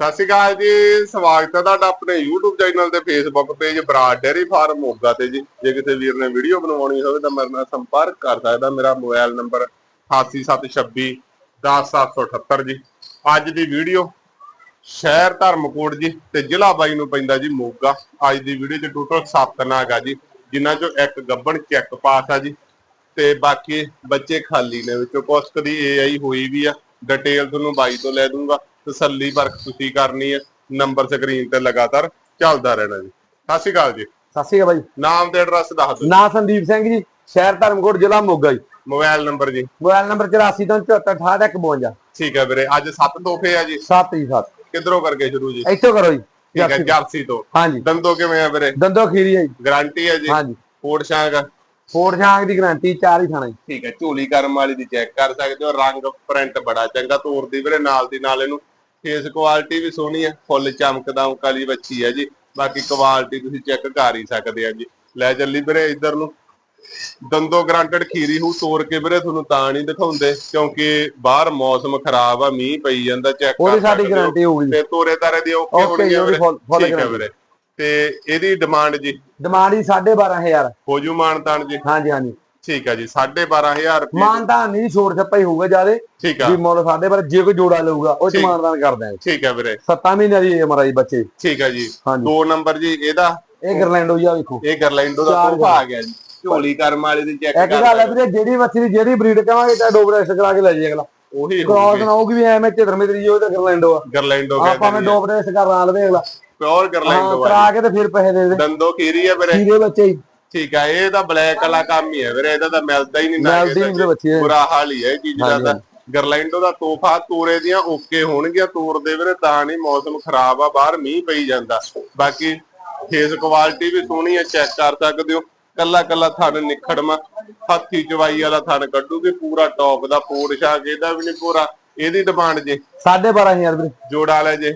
ਸਤਿ ਸ਼੍ਰੀ ਅਕਾਲ ਜੀ, ਸਵਾਗਤ ਹੈ ਤੁਹਾਡਾ ਆਪਣੇ YouTube ਚੈਨਲ ਤੇ Facebook page Brar dairy farm Moga ਤੇ ਜੀ। ਜੇ ਕਿਸੇ ਵੀਰ ਨੇ ਵੀਡੀਓ ਬਣਵਾਉਣੀ ਹੋਵੇ ਤਾਂ ਮੇਰੇ ਨਾਲ ਸੰਪਰਕ ਕਰ ਸਕਦਾ, ਮੇਰਾ ਮੋਬਾਈਲ ਨੰਬਰ 8726 10778 ਜੀ। ਅੱਜ ਦੀ ਵੀਡੀਓ ਸ਼ਹਿਰ ਧਰਮਕੋਟ ਜੀ ਤੇ ਜ਼ਿਲ੍ਹਾ ਬਾਈ ਨੂੰ ਪੈਂਦਾ ਜੀ ਮੋਗਾ। ਅੱਜ ਦੀ ਵੀਡੀਓ 'ਚ ਟੋਟਲ 7 ਨਾਗ ਆ ਜੀ, ਜਿਨ੍ਹਾਂ 'ਚੋਂ ਇੱਕ ਗੱਬਣ ਚੈੱਕ ਪਾਸ ਆ ਜੀ। ਤੇ ਬਾਕੀ ਬੱਚੇ ਖਾਲੀ ਨੇ, ਵਿੱਚੋਂ ਕੁਛ ਦੀ ਏਆਈ ਹੋਈ ਵੀ ਆ। ਡਿਟੇਲ ਤੁਹਾਨੂੰ ਬਾਈ ਤੋਂ ਲੈ ਦੂੰਗਾ। ਤਸੱਲੀ ਪਰਖ ਤੁਸੀਂ ਕਰਨੀ ਹੈ ਨੰਬਰ ਸਕਰੀਨ ਤੇ ਲਗਾਤਾਰ ਚੱਲਦਾ ਰਹਿਣਾ ਜੀ। ਸਤਿ ਸ਼੍ਰੀ ਅਕਾਲ ਜੀ। ਸਤਿ ਸ਼੍ਰੀ ਅਕਾਲ ਬਾਈ। ਨਾਮ ਤੇ ਐਡਰੈਸ ਦੱਸ ਦਿਓ। ਨਾਂ ਸੰਦੀਪ ਸਿੰਘ ਜੀ ਸ਼ਹਿਰ ਧਰਮਕੋਟ ਜ਼ਿਲ੍ਹਾ ਮੋਗਾ ਜੀ। ਮੋਬਾਈਲ ਨੰਬਰ ਜੀ। ਮੋਬਾਈਲ ਨੰਬਰ 84 ਤੋਂ 74 58 ਠੀਕ ਹੈ ਵੀਰੇ ਅੱਜ ਸੱਤ ਤੋਹਫੇ ਆ ਜੀ। 7 ਜੀ 7 ਕਿੱਧਰੋਂ ਕਰਕੇ ਸ਼ੁਰੂ ਜੀ? ਇੱਥੋਂ ਕਰੋ ਜੀ ਠੀਕ ਹੈ ਜਰਸੀ ਤੋਂ। ਹਾਂਜੀ। ਦੰਦੋ ਕਿਵੇਂ ਆ ਵੀਰੇ? ਦੰਦੋ ਖੀਰੀ ਹੈ ਜੀ। ਗਾਰੰਟੀ ਹੈ ਜੀ। ਹਾਂਜੀ। ਕੋਟ ਸ਼ਾਂਗ ਫੋਰ ਸ਼ਾਂਗ ਦੀ ਗਾਰੰਟੀ ਚਾਰ ਹੀ ਥਾਣਾ ਜੀ। ਠੀਕ ਹੈ ਝੋਲੀ ਕਰਮ ਵਾਲੀ ਦੀ ਚੈੱਕ ਕਰ ਸਕਦੇ ਹੋ। ਰੰਗ ਪ੍ਰਿੰਟ ਬੜਾ ਚੰਗਾ ਤੋਰਦੀ ਵੀਰੇ ਨਾਲ ਦੀ ਨਾਲ ਇਹਨੂੰ ਫੇਸ ਕੁਆਲਿਟੀ ਵੀ ਸੋਹਣੀ ਹੈ ਫੁੱਲ ਚਮਕਦਾ ਕਾਲੀ ਬੱਚੀ ਹੈ ਜੀ। ਬਾਕੀ ਕੁਆਲਿਟੀ ਤੁਸੀਂ ਚੈੱਕ ਕਰ ਹੀ ਸਕਦੇ ਆ ਜੀ। ਲੈ ਚੱਲੀ ਵੀਰੇ ਇੱਧਰ ਨੂੰ। ਦੰਦੋ ਗਰੰਟਡ ਖੀਰੀ ਹੂ ਤੋੜ ਕੇ ਵੀਰੇ ਤੁਹਾਨੂੰ ਤਾਂ ਨਹੀਂ ਦਿਖਾਉਂਦੇ ਕਿਉਂਕਿ ਬਾਹਰ ਮੌਸਮ ਖਰਾਬ ਆ ਮੀਂਹ ਪਈ ਜਾਂਦਾ ਚੈੱਕ ਉਹਦੀ ਸਾਡੀ ਗਾਰੰਟੀ ਹੋਊਗੀ ਤੇ ਤੋਰੇ ਤਾਰੇ ਦੀ ਓਕੇ ਹੋਣੀ ਜੀ, ਆ ਵੀਰੇ। ਠੀਕ। ਵੀਰੇ। ਤੇ ਇਹਦੀ ਡਿਮਾਂਡ ਜੀ? ਡਿਮਾਂਡ ਹੀ 12500 ਹੋ ਜੂ ਮਾਨਤਾਨ ਜੀ। ਹਾਂਜੀ ਹਾਂਜੀ। ਠੀਕ ਹੈ ਜੀ 12500 ਰੁਪਏ ਮਾਨਦਾਨ ਨਹੀਂ ਛੋੜ ਛੱਪਾ ਹੀ ਹੋਊਗਾ ਜਿਆਦੇ ਠੀਕ ਆ। ਵੀ ਮੁੱਲ ਸਾਡੇ ਪਰ ਜੇ ਕੋਈ ਜੋੜਾ ਲਊਗਾ ਉਹ ਚ। ਮਾਨਦਾਨ ਕਰ ਦਿਆਂਗੇ ਠੀਕ ਹੈ ਵੀਰੇ। 7 ਮਹੀਨਿਆਂ ਦੀ ਆ ਜੀ ਬੱਚੇ। ਠੀਕ ਹੈ ਜੀ। ਦੋ ਨੰਬਰ ਜੀ ਇਹਦਾ? ਇਹ ਗਰਲੈਂਡੋ ਜੀ ਆ ਵੇਖੋ। ਇਹ ਗਰਲੈਂਡੋ ਦਾ ਤੋਹਫਾ ਆ ਗਿਆ ਜੀ। ਝੋਲੀ ਕਰਮ ਵਾਲੇ ਦੀ ਚੈੱਕ ਇੱਕ ਗੱਲ ਹੈ ਵੀਰੇ ਜਿਹੜੀ ਬੱਚੀ ਦੀ ਜਿਹੜੀ ਬਰੀਡ ਕਵਾਂਗੇ ਤਾਂ ਡੋਬ ਰੈਸਟ ਕਰਾ ਕੇ ਲੈ ਜਾਈਏ ਅਗਲਾ। ਉਹੀ ਕ੍ਰਾਸ ਨਾ ਹੋਊਗੀ ਵੀ ਐਵੇਂ ਝਿਦਰ ਮਿੱਤਰੀ ਜੋ ਤੇ ਗਰਲੈਂਡੋ ਆ। ਗਰਲੈਂਡੋ ਆਪਾਂ ਮੈਂ ਡੋਬ ਰੈਸਟ ਕਰ ਲਵੇ ਅਗਲਾ। ਪਿਓਰ ਗਰਲੈਂਡੋ ਆ ਕਰਾ ਕੇ ਤੇ ਫਿਰ ਪੈਸੇ ਦੇ ਦੇ। ਦੰਦੋ ਖੀਰੀ ਹੈ ਵੀਰੇ। ਠੀਕੇ ਬੱਚੇ ਠੀਕ ਆ ਇਹ ਤਾਂ ਬਲੈਕ ਵਾਲਾ ਕੰਮ ਹੀ ਹੈ ਵੀਰੇ ਇਹਦਾ ਤਾਂ ਮਿਲਦਾ ਹੀ ਨਹੀਂ ਨਾ ਮਿਲਦੀ ਨਹੀਂ ਵੀਰੇ ਬੱਚੇ। ਬੁਰਾ ਹਾਲ ਹੀ ਹੈ ਇਹ ਚੀਜ਼ ਦਾ ਤਾਂ। ਗਰਲੈਂਡੋ ਦਾ ਤੋਹਫਾ ਤੋਰੇ ਦੀਆਂ ਓਕੇ ਹੋਣਗੀਆਂ ਤੋਰ ਦੇ ਵੀਰੇ ਤਾਂ ਨਹੀਂ ਮੌਸਮ ਖਰਾਬ ਆ ਬਾਹਰ ਮੀਂਹ ਪਈ ਜਾਂਦਾ। ਬਾਕੀ ਫੇਸ ਕੁਆਲਿਟੀ ਵੀ ਸੋਹਣੀ ਹੈ ਚੈੱਕ ਕਰ ਸਕਦੇ ਹੋ। ਕੱਲਾ ਕੱਲਾ ਥਣ ਨਿਖੜਮਾ ਹੱਥੀ ਚਵਾਈ ਵਾਲਾ ਥਣ ਕੱਢੂਗੇ ਪੂਰਾ ਟੌਪ ਦਾ ਪੋਰ ਸ਼ਾਕ ਇਹਦਾ ਵੀ ਨਹੀਂ ਪੂਰਾ। ਇਹਦੀ ਡਿਮਾਂਡ ਜੇ। 12500 ਵੀਰੇ। ਜੋੜਾ ਲੈ ਜੇ।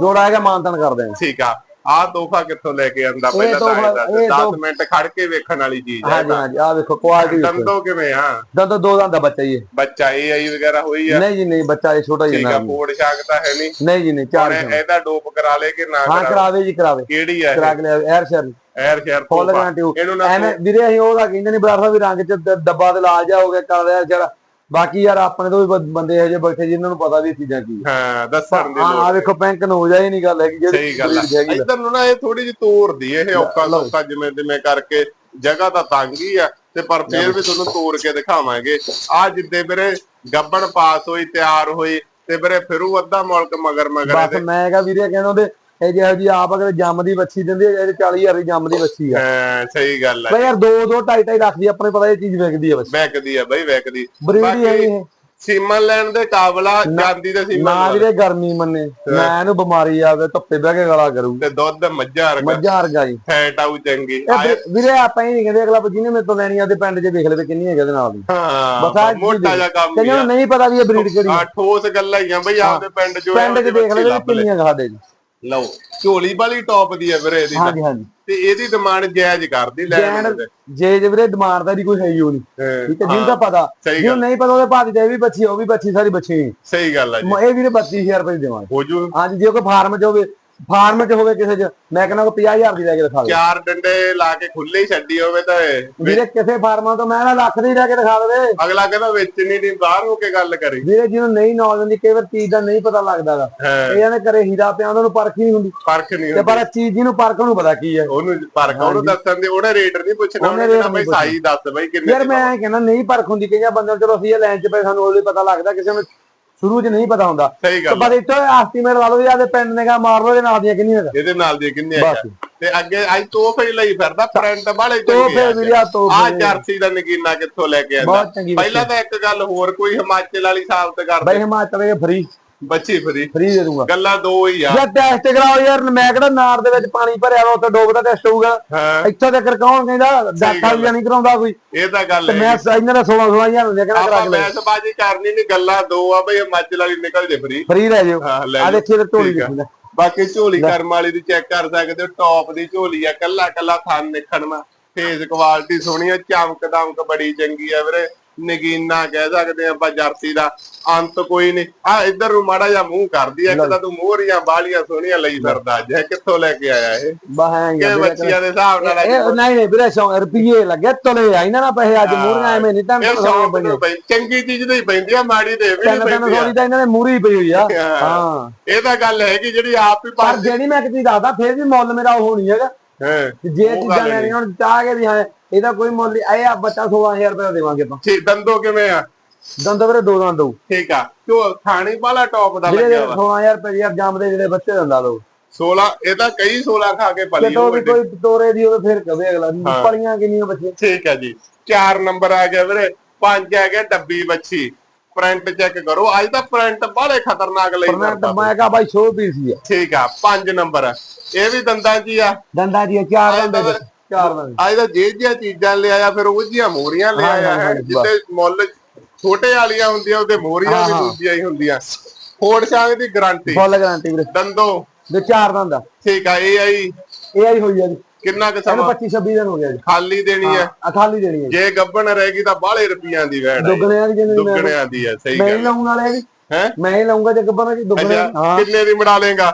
ਜੋੜਾ ਹੈਗਾ ਮਾਨਤਨ ਕਰ ਦੇਣਗੇ ਠੀਕ ਆ। ਆਹ ਤੋਹਫਾ ਕਿੱਥੋਂ ਲੈ ਕੇ ਆਂਦਾ? ਪਹਿਲਾਂ ਤਾਂ ਇਹ ਦੱਸ ਇਹ 10 ਤੋਹਫ਼ਾ- ਮਿੰਟ ਖੜ ਕੇ ਵੇਖਣ ਵਾਲੀ ਚੀਜ਼ ਹੈ ਹਾਂਜੀ ਹਾਂਜੀ ਆ ਵੇਖੋ ਕੁਆਲਿਟੀ ਦੰਦੋ ਕਿਵੇਂ ਆ? ਦੰਦ ਦੋ ਦੰਦ ਦਾ ਬੱਚਾ ਹੀ ਹੈ। ਬੱਚਾ ਇਹ ਆਈ ਵਗੈਰਾ ਹੋਈ ਆ? ਨਹੀਂ ਜੀ ਨਹੀਂ ਬੱਚਾ ਇਹ ਛੋਟਾ ਹੀ ਠੀਕ ਹੈ। ਆ ਪੋੜ ਸ਼ਾਕ ਤਾਂ ਹੈ ਨਹੀਂ? ਨਹੀਂ ਜੀ ਨਹੀਂ ਚਾਰ ਇਹਦਾ ਡੋਪ ਕਰਾ ਲੇ ਕਿ ਨਾ ਹਾਂ ਕਰਾ ਕਰਾਵੇ ਜੀ ਕਰਾਵੇ। ਕਿਹੜੀ ਆ ਕਰਾ ਕੇ ਐਰ ਸ਼ਰ ਐਰ ਸ਼ੇਰ ਫੁੱਲ ਗਾਰੰਟੀ ਇਹਨੂੰ ਨਾ ਐਵੇਂ ਵੀਰੇ ਅਸੀਂ ਉਹਦਾ ਕਹਿੰਦੇ ਨਹੀਂ ਬਰਾੜ ਸਾਹਿਬ ਵੀ ਰੰਗ ਚ ਡੱਬਾ ਤੇ ਲਾ ਜਾਓਗੇ ਕਰ ਰਿਹਾ ਜਿਹੜਾ ਬਾਕੀ ਯਾਰ ਆਪਣੇ ਤੋਂ ਵੀ ਬ- ਬੰਦੇ ਇਹੋ ਜਿਹੇ ਬੈਠੇ ਜਿਨ੍ਹਾਂ ਨੂੰ ਪਤਾ ਵੀ ਇਹ ਚੀਜ਼ਾਂ ਕੀ ਹਾਂ ਦੱਸਣ ਦੀ ਹਾਂ ਲੋੜ ਆ ਵੇਖੋ ਬੈਂਕ ਨੂੰ ਹੋ ਜਾਏ ਨਹੀਂ ਗੱਲ ਹੈਗੀ ਸਹੀ ਗੱਲ ਹੈਗੀ ਆ। ਇਧਰ ਨੂੰ ਨਾ ਇਹ ਥੋੜੀ ਜਿਹੀ ਤੋਰਦੀ ਇਹ ਔਕਾ ਸੌਕਾ ਜਿਵੇਂ ਜਿਵੇਂ ਕਰਕੇ ਜਗ੍ਹਾ ਤਾਂ ਤੰਗ ਹੀ ਆ ਤੇ ਪਰ ਫੇਰ ਵੀ ਤੁਹਾਨੂੰ ਤੋੜ ਕੇ ਦਿਖਾਵਾਂਗੇ। ਆ ਜਿੱਦੇ ਵੀਰੇ ਗੱਬਣ ਪਾਸ ਹੋਈ ਤਿਆਰ ਹੋਈ ਤੇ ਵੀਰੇ ਫਿਰੂ ਅੱਧਾ ਮੁਲਕ ਮਗਰ ਮਗਰ ਬਸ ਇਹਦੇ। ਮੈਂ ਕਹਾ ਵੀਰੇ ਕਹਿੰਦੇ ਉਹਦੇ ਇਹ ਜਿਹੋ ਜੀ ਆਪ ਅਗਰ ਜੰਮਦੀ ਬੱਚੀ ਦਿੰਦੀ ਹੈ ਇਹ 40000 ਦੀ ਜੰਮਦੀ ਬੱਚੀ ਆ। ਹਾਂ ਸਹੀ ਗੱਲ ਆ। ਬਈ ਯਾਰ 2 2 2.5 2.5 ਲੱਖ ਦੀ ਆਪਣੇ ਪਤਾ ਇਹ ਚੀਜ਼ ਵਿਕਦੀ ਹੈ ਬਸ। ਵੈਕਦੀ ਆ ਬਈ ਵੈਕਦੀ। ਬਰੀਡ ਹੀ ਹੈ ਇਹ ਸੀਮਨ ਲੈਣ ਦੇ ਕਾਬਲਾ ਜਾਂਦੀ ਤੇ ਸੀਮਨ ਨਾ ਵੀਰੇ ਗਰਮੀ ਮੰਨੇ। ਮੈਂ ਇਹਨੂੰ ਬਿਮਾਰੀ ਆਵੇ ਧੁੱਪੇ ਬਹਿ ਕੇ ਗਲਾ ਕਰੂ। ਤੇ ਦੁੱਧ ਮੱਝਾਂ ਵਰਗਾ। ਮੱਝਾਂ ਵਰਗਾ ਜੀ। ਫੈਟ ਆਉ ਚੰਗੀ। ਵੀਰੇ- ਆਪਾਂ ਹੀ ਨਹੀਂ ਕਹਿੰਦੇ ਅਗਲਾ ਜਿਹਨੇ ਮੇਰੇ ਤੋਂ ਲੈਣੀ ਆ ਤੇ ਪਿੰਡ 'ਚ ਦੇਖ ਲਵੇ ਕਿੰਨੀ ਹੈਗੇ ਇਹਦੇ ਨਾਲ ਦੀ। ਹਾਂ ਮੋਟਾ ਜਿਹਾ ਕੰਮ ਹੀ ਆ। ਨਹੀਂ ਪਤਾ ਵੀ ਇਹ ਬਰੀਡ ਕਿਹੜੀ ਆ। ਠੋਸ ਗੱਲਾਂ ਹੀ ਆ ਬਈ ਆਪਦੇ ਪਿੰਡ ਜੋ ਪਿੰਡ 'ਚ ਦੇਖ ਲਵੇ ਕਿੰਨੀਆਂ ਗਾ ਸਾਡੇ ਜੀ ਲਓ ਝੋਲੀ ਵਾਲੀ ਟੌਪ ਦੀ ਆ ਵੀਰੇ ਇਹਦੀ। ਹਾਂਜੀ ਹਾਂਜੀ। ਤੇ ਇਹਦੀ ਡਿਮਾਂਡ ਜਾਇਜ਼ ਕਰਦੀ ਜੈਨ ਦੇ ਜੇ ਜੇ ਵੀਰੇ ਡਿਮਾਂਡ ਦਾ ਦੀ ਕੋਈ ਹੈ ਹੀ ਨਹੀਂ। ਹਾਂ, ਠੀਕ ਹੈ ਤਾਂ ਪਤਾ। ਜਿਹਨੂੰ ਨਹੀਂ ਪਤਾ ਉਹਦੇ ਭਾਜੀ ਇਹ ਵੀ ਬੱਚੀ ਉਹ ਵੀ ਬੱਚੀ ਸਾਰੀ ਬੱਚੀ। ਹੀ। ਸਹੀ ਗੱਲ ਆ ਜੀ। ਇਹ ਵੀਰੇ 32000 ਰੁਪਏ ਦੀ ਦੇਵਾਂਗੇ। ਹੋ ਜੂ। ਹਾਂਜੀ ਜੇ ਕੋਈ ਫਾਰਮ 'ਚ ਹੋਵੇ ਫਾਰਮ 'ਚ ਹੋਵੇ ਕਿਸੇ 'ਚ ਮੈਂ ਕਹਿੰਦਾ ਕੋਈ 50000 ਦੀ ਲੈ ਕੇ ਦਿਖਾ ਦੇ। ਚਾਰ ਡੰਡੇ ਲਾ ਕੇ ਖੁੱਲੇ ਹੀ ਛੱਡੀ ਹੋਵੇ ਤਾਂ ਇਹ- ਵੀਰੇ ਕਿਸੇ ਫਾਰਮਾਂ ਤੋਂ ਮੈਂ ਨਾ ਲੱਖ ਦੀ ਲੈ ਕੇ ਦਿਖਾ ਦੇਵੇ। ਅਗਲਾ ਕਹਿੰਦਾ ਵੇਚਣੀ ਨਹੀਂ ਬਾਹਰ ਹੋ ਕੇ ਗੱਲ ਕਰੀ। ਵੀਰੇ ਜਿਹਨੂੰ ਨਹੀਂ ਨੌਲੇਜ ਹੁੰਦੀ ਕਈ ਵਾਰ ਚੀਜ਼ ਦਾ ਨਹੀਂ ਪਤਾ ਲੱਗਦਾ ਗਾ ਹਾਂ। ਇਹਨਾਂ ਦੇ ਘਰੇ ਹੀਰਾ ਪਿਆ ਉਹਨਾਂ ਨੂੰ ਪਰਖ ਹੀ ਨਹੀਂ ਹੁੰਦੀ। ਫ਼ਰਕ ਨਹੀਂ ਤੇ ਹੁੰਦਾ। ਪਰ ਚੀਜ਼ ਜਿਹਨੂੰ ਪਰਖ ਨੂੰ ਪਤਾ ਕੀ ਹੈ। ਉਹਨੂੰ ਫ਼ਰਕ ਉਹਨੂੰ ਦੱਸਣ ਦੇ ਉਹਨੇ ਰੇਟ ਨਹੀਂ ਪੁੱਛਣਾ ਉਹਨੇ ਉਹਨੇ rate ਕਹਿੰਦਾ ਬਈ ਨਹੀਂ ਸਾਈ ਦੱਸ ਬਈ ਕਿੰਨੇ ਯਾਰ ਦੀ ਮੈਂ ਇਹ ਕਹਿੰਦਾ ਨਹੀਂ ਪਰਖ ਹੁੰਦੀ ਕਈਆਂ ਬੰਦੇ ਨੂੰ ਚਲੋ ਅਸੀਂ ਇਹ ਲਾਈਨ 'ਚ ਪਏ ਸਾਨੂੰ ਉਹਦੇ ਪਤਾ ਲੱਗਦਾ ਕਿਸੇ ਨੂੰ ਸ਼ੁਰੂ 'ਚ ਨਹੀਂ ਪਤਾ ਹੁੰਦਾ। ਸਹੀ ਗੱਲ ਇੱਥੋਂ ਐਸਟੀਮੇਟ ਲਾ ਲਓ ਵੀ ਆਦੇ ਪਿੰਡ ਨੇ ਕਹਾ ਮਾਰ ਲਓ ਇਹਦੇ ਨਾਲ ਦੀਆਂ ਕਿੰਨੀਆਂ ਦਾ ਇਹਦੇ ਨਾਲ ਦੀ ਕਿੰਨੇ ਬਸ। ਆ ਤੇ ਅੱਗੇ ਅੱਜ ਤੋਹਫੇ ਲਈ ਫਿਰਦਾ ਪ੍ਰਿੰਟ ਵਾਲੇ ਤੋ ਚੰਗੇ ਫੇਰ ਵੀਰੇ ਆ ਜਰਸੀ ਦਾ ਨਗੀਨਾ ਕਿੱਥੋਂ ਲੈ ਕੇ ਆਂਦਾ? ਪਹਿਲਾਂ ਤਾਂ ਇੱਕ ਗੱਲ ਹੋਰ ਕੋਈ ਹਿਮਾਚਲ ਵਾਲੀ ਸਾਬਤ ਬਈ ਕਰਦੇ ਹਿਮਾਚਲ ਦੇ ਫਰੀ ਬੱਚੀ ਫਰੀ। ਫਰੀ ਦੇ ਦੂੰਗਾ। ਗੱਲਾਂ ਦੋ ਹੀ ਆ। ਜੇ ਟੈਸਟ ਕਰਾਓ ਯਾਰ ਮੈਂ ਕਿਹੜਾ ਨਾਰ ਦੇ ਵਿੱਚ ਪਾਣੀ ਭਰਿਆ ਵਾ ਉੱਥੇ ਡੋਬ ਦਾ ਟੈਸਟ ਹੋਊਗਾ। ਹਾਂ। ਇੱਥੋਂ ਤੱਕ ਕੌਣ ਕਹਿੰਦਾ ਡਾਕਟਰ ਵੀ ਨਹੀਂ ਕਰਾਉਂਦਾ ਕੋਈ। ਇਹ ਤਾਂ ਗੱਲ ਤੇ ਹੈ ਮੈਂ ਇਹਨਾਂ ਦਾ 16 16000 ਹੁੰਦੇ ਕਹਿੰਦਾ ਕਰਾ ਆਪਾਂ ਕੇ ਮੈਸਬਾਜੀ ਕਰਨੀ ਨਹੀਂ ਗੱਲਾਂ ਦੋ ਆ ਬਈ ਹਿਮਾਚਲ ਵਾਲੀ ਨਿਕਲ ਜੇ ਫਰੀ। ਫਰੀ ਲੈ ਜਾਓ। ਹਾਂ ਲੈ ਆ ਜਾਓ। ਦੇਖੀਏ ਤੇ ਢੋਲੀ ਠੀਕ ਆ। ਦੇਖੀ ਲੈ ਬਾਕੀ ਝੋਲੀ ਕਰਮ ਵਾਲੀ ਦੀ ਚੈੱਕ ਕਰ ਸਕਦੇ ਹੋ ਟੌਪ ਦੀ ਝੋਲੀ ਆ ਕੱਲਾ ਕੱਲਾ ਥਣ ਨਿਖਣਵਾ ਫੇਸ ਕੁਆਲਿਟੀ ਸੋਹਣੀ ਆ ਚਮਕ ਦਮਕ ਬੜੀ ਚੰਗੀ ਆ ਵੀਰੇ। ਨਗੀਨਾ ਕਹਿ ਸਕਦੇ ਆਪਾਂ ਜਰਸੀ ਦਾ ਅੰਤ ਕੋਈ ਨਹੀਂ ਆ ਇੱਧਰ ਨੂੰ ਮਾੜਾ ਜਿਹਾ ਮੂੰਹ ਕਰਦੀ ਐ ਇੱਕ ਤਾਂ ਤੂੰ ਮੋਹਰੀਆਂ ਬਾਲੀਆਂ ਸੋਹਣੀਆਂ ਲਈ ਫਿਰਦਾ ਅੱਜ ਕਿੱਥੋਂ ਲੈ ਕੇ ਆਇਆ ਇਹ? ਬਹਾਂਗੇ ਕਿ ਬੱਚੀਆਂ ਦੇ ਹਿਸਾਬ ਨਾਲ ਨਹੀਂ ਨਹੀਂ ਵੀਰੇ ਸ਼ੌਂਕ ਰੁਪਏ ਲੱਗੇ ਤੁਲੇ ਆ ਇਹਨਾਂ ਨਾਲ ਪੈਸੇ ਅੱਜ ਮੂਰੀਆਂ ਐਵੇਂ ਨਹੀਂ ਤਾਂ ਨੂੰ ਚੰਗੀ ਚੀਜ਼ ਨਹੀਂ ਪੈਂਦੀ ਆ ਮਾੜੀ ਦੇ ਵੀ ਨਹੀਂ ਪੈਂਦੀ। ਸੌ ਤਾਂ ਇਹਨਾਂ ਦੇ ਮੂਰੀ ਪਈ ਹੋਈ ਆ। ਹਾਂ। ਇਹ ਤਾਂ ਗੱਲ ਹੈ ਕਿ ਜਿਹੜੀ ਆਪ ਹੀ ਪਰ ਜਿਹੜੀ ਮੈਂ ਕਿਤੇ ਦੱਸਦਾ ਫੇਰ ਵੀ ਮੁੱਲ ਮੇਰਾ ਉਹ ਨਹੀਂ ਹੈਗਾ। ਹਾਂ ਜੇ ਚੀਜ਼ਾਂ ਲੈਣੀਆਂ ਹੁਣ ਚਾਹ ਕੇ ਵੀ ਹਾਂ ਇਹਦਾ ਕੋਈ ਮੁੱਲ ਨਹੀਂ। ਇਹ ਆ ਬੱਚਾ 16000 ਰੁਪਏ ਦਾ ਦੇਵਾਂਗੇ ਆਪਾਂ। ਠੀਕ ਦੰਦੋ ਕਿਵੇਂ ਆ? ਦੰਦ ਵੀਰੇ ਦੋ ਦੰਦ ਠੀਕ ਆ। ਕਿਉਂ ਖਾਣੀ ਵਾਲਾ ਟੌਪ ਦਾ ਜਿਹੜੇ ਲੱਗਿਆ ਵਾ। 16000 ਰੁਪਏ ਯਾਰ ਜੰਮਦੇ ਜਿਹੜੇ ਬੱਚੇ ਦੰਦਾ ਲਓ। 16 ਇਹ ਤਾਂ ਕਈ 16 ਖਾ ਕੇ ਪਲੀ ਕਿਤੋਂ ਵੀ ਕੋਈ ਤੋਰੇ ਦੀ ਹੋਵੇ ਫਿਰ ਕਵੇ ਅਗਲਾ ਹਾਂ। ਪਲੀਆਂ ਕਿੰਨੀਆਂ ਬੱਚੇ ਠੀਕ ਹੈ ਜੀ। 4 ਨੰਬਰ ਆ ਗਿਆ ਵੀਰੇ। 5 ਆ ਗਿਆ ਡੱਬੀ ਬੱਚੀ ਪ੍ਰਿੰਟ ਚੈੱਕ ਕਰੋ। ਅੱਜ ਤਾਂ ਪ੍ਰਿੰਟ ਬਾਹਲੇ ਖਤਰਨਾਕ ਲਈ ਪਰ ਮੈਂ ਫਿਰਦਾ ਮੈਂ ਕਹਾ ਬਾਈ 100 ਪੀਸ ਹੀ ਆ। ਠੀਕ ਆ। 5 ਨੰਬਰ। ਇਹ ਵੀ ਦੰਦਾਂ 'ਚ ਹੀ ਆ। ਦੰਦਾਂ ਦੀਆਂ ਚਾਰ ਆਹ ਦੰਦ ਤਾਂ ਚਾਰ ਦੰਦ ਅੱਜ ਤਾਂ ਜੇ ਜਿਹੀਆਂ ਚੀਜ਼ਾਂ ਲਿਆਇਆ ਫਿਰ ਉਹ ਜਿਹੀਆਂ ਮੋਰੀਆਂ ਲਿਆਇਆ ਹਾਂ, ਜਿੱਤੇ ਮੁੱਲ ਛੋਟੇ ਵਾਲੀਆਂ ਹੁੰਦੀਆਂ ਉਹਦੇ ਮੋਰੀਆਂ ਵੀ। ਦੂਜੀਆਂ ਹੀ ਹੁੰਦੀਆਂ। ਫੋੜ ਛਾਂਗ ਦੀ ਗਾਰੰਟੀ ਫੁੱਲ ਗਾਰੰਟੀ ਵੀਰੇ। ਦੰਦੋ। ਦੇ ਚਾਰ ਦੰਦ ਆ ਠੀਕ ਆ ਇਹ ਆਈ ਇਹ ਆਈ ਹੋਈ ਆ ਜੀ। ਕਿੰਨਾ ਕੁ ਸਮਾਂ? 25 26 ਦਿਨ ਹੋ ਗਿਆ ਜੀ। ਖਾਲੀ ਦੇਣੀ ਹੈ। ਆ ਖਾਲੀ ਦੇਣੀ ਹੈ ਜੀ। ਗੱਬਣ ਰਹੇਗੀ ਤਾਂ ਬਾਹਲੇ ਰੁਪਈਆਂ ਦੀ ਵੈੜ ਦੁੱਗਣਿਆਂ ਦੀ ਜਿੰਨੀ ਮੈਂ ਦੁੱਗਣਿਆਂ ਦੀ ਹੈ ਸਹੀ ਮੈਂ ਗੱਲ ਲਾਉਣ ਵਾਲੇ ਹੈ? ਮੈਂ ਹੀ ਲਾਉਂਗਾ ਜੇ ਗੱਬਰ ਜੀ ਦੁੱਗਣੇ ਹਾਂ। ਕਿੰਨੇ ਦੀ ਬਣਾ ਲੇਗਾ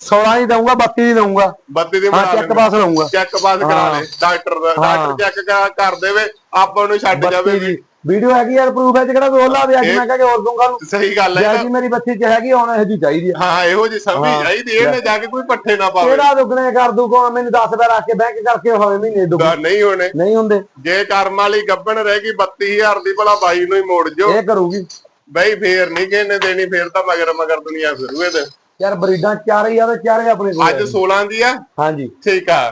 16 ਹੀ ਦਊਂਗਾ 32 ਹੀ ਦਊਂਗਾ। 32 ਦੀ ਹਾਂ ਬਣਾ ਚੈੱਕ ਪਾਸ ਲਾਉਂਗਾ ਚੈੱਕ ਪਾਸ ਕਰਾ ਹਾਂ। ਲੈ ਡਾਕਟਰ ਦਾ ਹਾਂ। ਡਾਕਟਰ ਚੈੱਕ ਕਰ ਦੇਵੇ ਆਪਾਂ ਨੂੰ ਛੱਡ ਜਾਵੇ 32 ਦੀ ਵੀਡੀਓ ਹੈਗੀ ਯਾਰ ਪ੍ਰੂਫ ਹੈ ਜਿਹੜਾ ਕੋਈ ਹੋਲਾ ਵੀ ਅੱਜ ਮੈਂ ਕਹਾਂ ਕਿ ਹੋਰ ਦੂੰਗਾ ਨੂੰ ਸਹੀ ਗੱਲ ਹੈ। ਜੀ ਮੇਰੀ ਬੱਚੀ ਚ ਹੈਗੀ ਹੁਣ ਇਹ ਜੀ ਚਾਹੀਦੀ ਆ। ਹਾਂ ਇਹੋ ਜੀ ਸਮਝ ਹਾਂ। ਚਾਹੀਦੀ ਇਹਨੇ ਜਾ ਕੇ ਕੋਈ ਪੱਠੇ ਨਾ ਪਾਵੇ। ਕਿਹੜਾ ਦੁੱਗਣੇ ਕਰ ਦੂ ਕੋ ਮੈਨੂੰ 10 ਰੁਪਏ ਰੱਖ ਕੇ ਬੈਂਕ ਕਰਕੇ ਹੋਵੇ ਮਹੀਨੇ ਦੁੱਗਣੇ ਨਹੀਂ ਹੋਣੇ। ਨਹੀਂ ਹੁੰਦੇ। ਜੇ ਕਰਮ ਵਾਲੀ ਗੱਬਣ ਰਹੇਗੀ 32000 ਦੀ ਭਲਾ ਬਾਈ ਨੂੰ ਹੀ ਮੋੜ ਜੋ ਇਹ ਕਰੂਗੀ। ਬਈ ਫੇਰ ਨਹੀਂ ਕਿਹਨੇ ਦੇਣੀ ਫੇਰ ਤਾਂ ਮਗਰ ਮਗਰ ਦੁਨੀਆ ਫਿਰੂ ਇਹਦੇ ਯਾਰ ਬਰੀਡਾਂ ਚਾਰ ਹੀ ਆ ਤੇ ਚਾਰੇ ਆਪਣੇ ਕੋਲ ਅੱਜ 16 ਦੀ ਆ? ਹਾਂਜੀ। ਠੀਕ ਆ।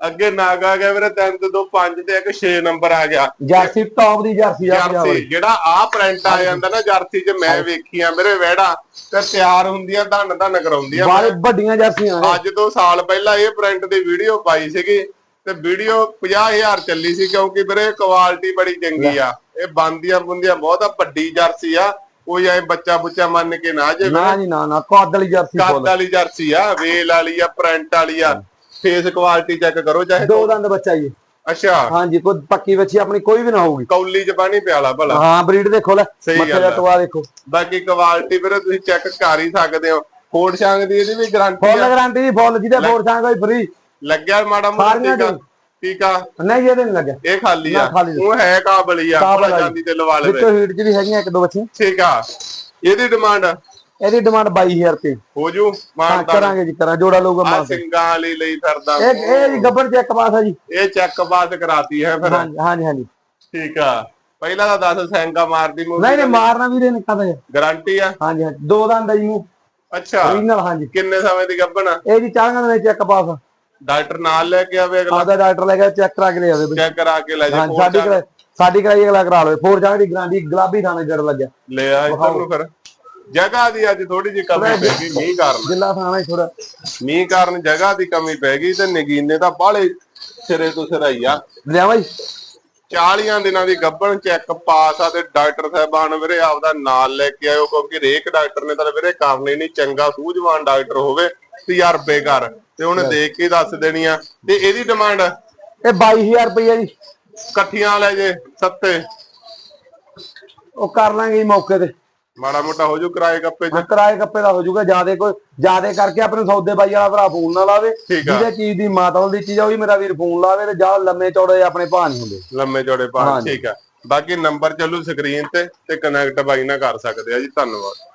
ਅੱਗੇ ਨਾਗ ਆ ਗਿਆ ਵੀਰੇ 3 ਤੇ 2 5 ਤੇ ਇੱਕ 6 ਨੰਬਰ ਆ ਗਿਆ। ਜਰਸੀ ਟੌਪ ਦੀ ਜਰਸੀ ਆ ਜਰਸੀ ਜਿਹੜਾ ਆ ਪ੍ਰਿੰਟ ਆ ਜਾਂਦਾ ਨਾ ਜਰਸੀ 'ਚ ਮੈਂ ਵੇਖੀਆਂ ਮੇਰੇ ਵਹਿੜਾ ਤੇ ਤਿਆਰ ਹੁੰਦੀਆਂ ਧੰਨ ਧੰਨ ਕਰਾਉਂਦੀਆਂ ਬਾਰੇ ਵੱਡੀਆਂ ਜਰਸੀਆਂ ਅੱਜ ਤੋਂ ਸਾਲ ਪਹਿਲਾਂ ਇਹ ਪ੍ਰਿੰਟ ਦੀ ਵੀਡੀਓ ਪਾਈ ਸੀਗੀ ਤੇ ਵੀਡੀਓ 50000 ਚੱਲੀ ਸੀ ਕਿਉਂਕਿ ਵੀਰੇ ਕੁਆਲਿਟੀ ਬੜੀ ਚੰਗੀ ਆ। ਇਹ ਬੰਦੀਆਂ ਬੁੰਦੀਆਂ ਬਹੁਤ ਆ ਵੱਡੀ ਜਰਸੀ ਆ। ਕੋਈ ਐ ਬੱਚਾ ਬੁੱਚਾ ਮੰਨ ਕੇ ਨਾ ਜੇ ਨਾ ਜੀ ਨਾ ਨਾ ਕੱਦ ਵਾਲੀ ਜਰਸੀ ਕੱਦ ਫੁੱਲ। ਵਾਲੀ ਜਰਸੀ ਆ ਵੇਲ ਵਾਲੀ ਆ ਪ੍ਰਿੰਟ ਵਾਲੀ ਆ ਫੇਸ ਕੁਆਲਿਟੀ ਚੈੱਕ ਕਰੋ ਚਾਹੇ ਦੋ ਦੰਦ ਬੱਚਾ ਜੀ। ਅੱਛਾ। ਹਾਂਜੀ ਕੋਈ ਪੱਕੀ ਬੱਚੀ ਆਪਣੀ ਕੋਈ ਵੀ ਨਾ ਹੋਊਗੀ। ਕੌਲੀ ਚ ਪਾਣੀ ਪਿਆਲਾ ਭਲਾ। ਹਾਂ ਬਰੀਡ ਦੇਖੋ ਲੈ ਮੱਥੇ ਦਾ। ਟਵਾ ਦੇਖੋ। ਬਾਕੀ ਕੁਆਲਿਟੀ ਵੀਰੇ ਤੁਸੀਂ ਚੈੱਕ ਕਰ ਹੀ ਸਕਦੇ ਹੋ। ਕੋਡ ਸ਼ਾਂਗ ਦੀ ਇਹਦੀ ਵੀ ਗਾਰੰਟੀ ਫੁੱਲ ਆ। ਗਾਰੰਟੀ ਦੀ ਫੁੱਲ ਜਿਹਦੇ ਫੋਰ ਸਾਂ ਕੋਈ ਫ੍ਰੀ ਲੱਗਿਆ ਮਾੜਾ ਮੋਟਾ ਠੀਕ ਆ? ਠੀਕ ਆ ਨਹੀਂ ਇਹਦੇ ਨਹੀਂ ਲੱਗਿਆ। ਇਹ ਖਾਲੀ ਨਾ, ਆ ਖਾਲੀ ਆ। ਉਹ ਹੈ ਕਾਬਲੀ ਆ ਕਾਬਲ ਭਲਾ ਆ ਜਾਂਦੀ ਤੇ ਲਵਾ ਲਵੇ। ਵਿੱਚੋਂ ਹੀਟ ਚ ਵੀ ਹੈਗੀਆਂ ਇੱਕ ਦੋ ਬੱਚੀਆਂ। ਠੀਕ ਆ। ਇਹਦੀ ਡਿਮਾਂਡ ਇਹਦੀ ਡਿਮਾਂਡ 22000 ਰੁਪਏ। ਹੋ ਜੂ। ਹਾਂ ਮਾਨਤਾ ਕਰਾਂਗੇ ਜੀ ਕਰਾਂ ਜੋੜਾ ਲਊਗਾ ਆ ਮਾਂ ਸਿੰਘਾਂ ਵਾਲੀ ਲਈ ਫਿਰਦਾ। ਇਹ ਇਹ ਜੀ ਗੱਬਰ ਚੈੱਕ ਪਾਸ ਆ ਜੀ। ਇਹ ਚੈੱਕ ਬਾਤ ਕਰਾਤੀ ਹੈ ਫਿਰ। ਹਾਂਜੀ ਹਾਂਜੀ ਹਾਂਜੀ। ਠੀਕ ਆ। ਪਹਿਲਾਂ ਤਾਂ 10 ਸੈਂਗਾ ਮਾਰਦੀ ਮੂਵੀ ਨਹੀਂ ਨਹੀਂ ਮਾਰਨਾ ਵੀਰੇ ਕਹਦਾ ਗਾਰੰਟੀ ਆ? ਹਾਂਜੀ ਹਾਂਜੀ। ਦੋ ਦੰਦ ਆ ਜੀ ਮੂੰਹ। ਅੱਛਾ। ਓਰੀਜਨਲ ਹਾਂਜੀ। ਕਿੰਨੇ ਸਮੇਂ ਦੀ ਗੱਭਣ ਆ? ਇਹ ਜੀ ਚਾਹਾਂ ਦੇ ਚੈੱਕ ਪਾਸ ਡਾਕਟਰ ਨਾਲ ਲੈ ਕੇ ਆਵੇ ਅਗਲਾ? ਆਦਾ ਡਾਕਟਰ ਲੈ ਕੇ ਚੈੱਕ ਕਰਾ ਕੇ ਲੈ ਆਵੇ ਬਈ। ਚੈੱਕ ਕਰਾ ਕੇ ਲੈ ਜਾ ਸਾਡੀ ਸਾਡੀ ਕਰਾਈ ਅਗਲਾ ਕਰਾ ਲਵੇ। ਫੋਰ ਜਾਗ ਦੀ ਗਾਰੰਟੀ ਗੁਲਾਬੀ ਥਾਣੇ ਜੜ ਲੱਗਿਆ। ਲੈ ਆ ਇੱਧਰ ਨੂੰ ਫਿਰ। ਜਗ੍ਹਾ ਦੀ ਅੱਜ ਥੋੜੀ ਜਿਹੀ ਕਮੀ ਪੈ ਗਈ ਮੀਂਹ ਕਾਰਨ। ਜਿੱਲਾ ਥਾਣਾ ਹੀ ਥੋੜਾ ਮੀਂਹ ਕਾਰਨ ਜਗ੍ਹਾ ਦੀ ਕਮੀ ਪੈ ਗਈ ਤੇ ਨਗੀਨੇ ਤਾਂ ਬਾਹਲੇ ਸਿਰੇ ਤੋਂ ਸਿਰਾਈ ਆ। ਲਿਆਵਾਂ ਜੀ 40 ਦਿਨਾਂ ਦੀ ਗੱਭਣ ਚੈੱਕ ਪਾਸ ਆ ਤੇ ਡਾਕਟਰ ਸਾਹਿਬਾਨ ਵੀਰੇ ਆਪਦਾ ਨਾਲ ਲੈ ਕੇ ਆਇਓ ਕਿਉਂਕਿ ਰੇਕ ਡਾਕਟਰ ਨੇ ਤਾਂ ਵੀਰੇ ਕਰਨੀ ਨਹੀਂ ਚੰਗਾ ਸੂਝਵਾਨ ਡਾਕਟਰ ਹੋਵੇ। ਤਜਰਬੇ ਕਰ ਤੇ ਉਹਨੇ ਦੇਖ ਕੇ ਦੱਸ ਦੇਣੀ ਆ। ਤੇ ਇਹਦੀ ਡਿਮਾਂਡ ਇਹ 22000 ਰੁਪਏ ਜੀ। ਇਕੱਠੀਆਂ ਲੈ ਜੇ ਸੱਤੇ। ਉਹ ਕਰ ਲਾਂਗੇ ਜੀ ਮੌਕੇ ਤੇ। ਮਾੜਾ ਮੋਟਾ ਹੋ ਜੂ ਕਿਰਾਏ ਕੱਪੇ ਚ। ਕਿਰਾਏ ਕੱਪੇ ਦਾ ਹੋ ਜਾਊਗਾ ਜਿਆਦੇ ਕੋਈ ਜਿਆਦੇ ਕਰਕੇ ਆਪਣੇ ਸੌਦੇ ਬਾਈ ਵਾਲਾ ਭਰਾ ਫੋਨ ਨਾ ਲਾਵੇ। ਜਿਹਦੇ ਚੀਜ਼ ਦੀ ਮਾਤਲ ਦੀ ਚੀਜ਼ ਆ ਉਹ ਵੀ ਮੇਰਾ ਵੀਰ ਫੋਨ ਲਾਵੇ ਤੇ ਜਾਂ ਲੰਮੇ ਚੌੜੇ ਆਪਣੇ ਭਾਅ ਨਹੀਂ ਹੁੰਦੇ। ਲੰਮੇ ਚੌੜੇ ਹਾਂਜੀ। ਠੀਕ ਆ। ਬਾਕੀ ਨੰਬਰ ਚੱਲੂ ਸਕਰੀਨ ਤੇ ਤੇ ਕਨੈਕਟ ਬਾਈ ਨਾਲ ਕਰ ਸਕਦੇ ਆ ਜੀ ਧੰਨਵਾਦ।